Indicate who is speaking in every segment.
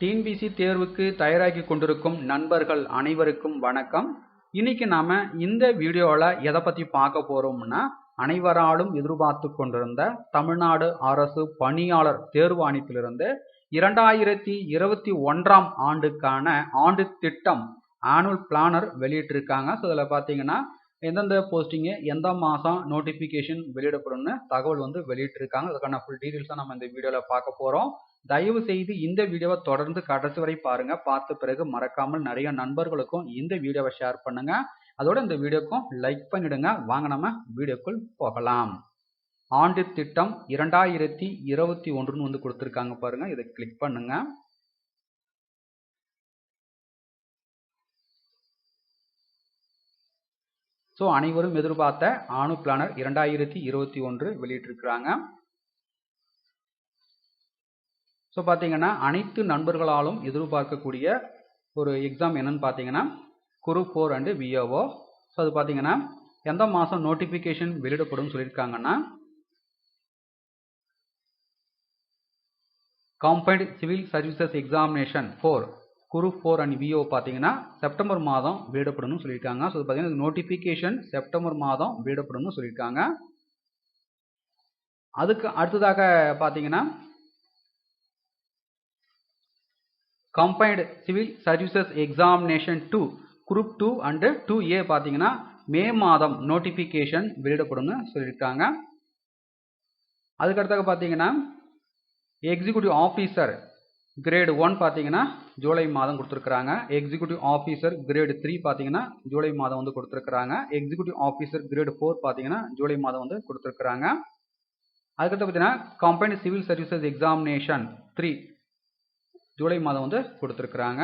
Speaker 1: TNPSC தேர்வுக்கு தயாராகி கொண்டிருக்கும் நண்பர்கள் அனைவருக்கும் வணக்கம். இன்னைக்கு நாம இந்த வீடியோவில் எதை பற்றி பார்க்க போறோம்னா அனைவராலும் எதிர்பார்த்து கொண்டிருந்த தமிழ்நாடு அரசு பணியாளர் தேர்வாணையத்திலிருந்து இரண்டாயிரத்தி இருபத்தி ஒன்றாம் ஆண்டுக்கான ஆண்டு திட்டம் ஆனுவல் பிளானர் வெளியிட்டிருக்காங்க. ஸோ இதில் பார்த்தீங்கன்னா எந்தெந்த போஸ்டிங்கு எந்த மாதம் நோட்டிஃபிகேஷன் வெளியிடப்படும்னு தகவல் வந்து வெளியிட்டிருக்காங்க. அதுக்கான ஃபுல் டீட்டெயில்ஸாக நம்ம இந்த வீடியோவில் பார்க்க போகிறோம் தயவு செய்து இந்த வீடியோவை தொடர்ந்து கடைசி வரை பாருங்க. பார்த்த பிறகு மறக்காமல் நிறைய நண்பர்களுக்கும் இந்த வீடியோவை ஷேர் பண்ணுங்க. அதோட இந்த வீடியோக்கும் லைக் பண்ணிடுங்க. வாங்க நம்ம வீடியோக்குள் போகலாம். ஆண்டு திட்டம் இரண்டாயிரத்தி இருபத்தி ஒன்றுன்னு வந்து கொடுத்துருக்காங்க பாருங்க. இதை கிளிக் பண்ணுங்க. ஸோ அனைவரும் எதிர்பார்த்த ஆணு பிளானர் இரண்டாயிரத்தி இருபத்தி ஒன்று வெளியிட்டிருக்கிறாங்க. ஸோ பார்த்தீங்கன்னா அனைத்து நண்பர்களாலும் எதிர்பார்க்கக்கூடிய ஒரு எக்ஸாம் என்னன்னு பார்த்தீங்கன்னா group four and VAO so அது பார்த்தீங்கன்னா எந்த மாதம் நோட்டிஃபிகேஷன் வெளியிடப்படும் சொல்லியிருக்காங்கன்னா combined civil services examination four group four and VAO பார்த்தீங்கன்னா செப்டம்பர் மாதம் வெளியிடப்படும் சொல்லியிருக்காங்க. ஸோ பார்த்தீங்கன்னா நோட்டிஃபிகேஷன் செப்டம்பர் மாதம் வெளியிடப்படும் சொல்லியிருக்காங்க. அதுக்கு அடுத்ததாக பார்த்தீங்கன்னா combined civil services examination two group two and two A பார்த்தீங்கன்னா மே மாதம் நோட்டிஃபிகேஷன் வெளியிடப்படும்னு சொல்லியிருக்காங்க. அதுக்கடுத்தாக பார்த்தீங்கன்னா எக்ஸிக்யூட்டிவ் ஆஃபீஸர் கிரேடு ஒன் பார்த்தீங்கன்னா ஜூலை மாதம் கொடுத்துருக்குறாங்க. எக்ஸிக்யூட்டிவ் ஆஃபீஸர் கிரேடு த்ரீ பார்த்தீங்கன்னா ஜூலை மாதம் வந்து கொடுத்துருக்குறாங்க. எக்ஸிக்யூட்டிவ் ஆஃபீஸர் கிரேடு ஃபோர் பார்த்தீங்கன்னா ஜூலை மாதம் வந்து கொடுத்துருக்குறாங்க. அதுக்கடுத்து பார்த்தீங்கன்னா combined civil services examination three July மாதம் வந்து கொடுத்துருக்குறாங்க.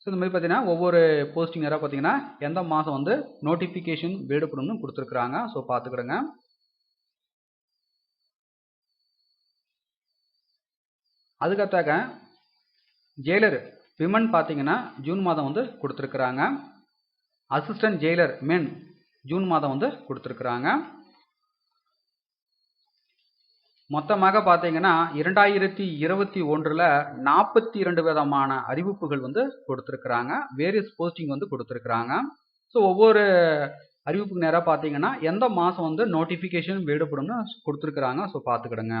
Speaker 1: ஸோ இந்த மாதிரி பார்த்தீங்கன்னா ஒவ்வொரு போஸ்டிங் நேராக பார்த்தீங்கன்னா எந்த மாதம் வந்து நோட்டிஃபிகேஷன் வெளியிடப்படும்னு கொடுத்துருக்குறாங்க. ஸோ பார்த்துக்கிடுங்க. அதுக்கத்தாக்க ஜெயிலர் விமன் பார்த்தீங்கன்னா ஜூன் மாதம் வந்து கொடுத்துருக்குறாங்க. அசிஸ்டன்ட் ஜெயிலர் மென் ஜூன் மாதம் வந்து கொடுத்துருக்குறாங்க. மொத்தமாக பார்த்தீங்கன்னா இரண்டாயிரத்தி இருபத்தி ஒன்றில் நாற்பத்தி இரண்டு விதமான அறிவிப்புகள் வந்து கொடுத்துருக்குறாங்க. வேரியஸ் போஸ்டிங் வந்து கொடுத்துருக்குறாங்க. ஸோ ஒவ்வொரு அறிவிப்புக்கு நேராக பார்த்தீங்கன்னா எந்த மாதம் வந்து நோட்டிஃபிகேஷன் வெளியிடப்படும்னு கொடுத்துருக்குறாங்க. ஸோ பார்த்துக்கிடுங்க.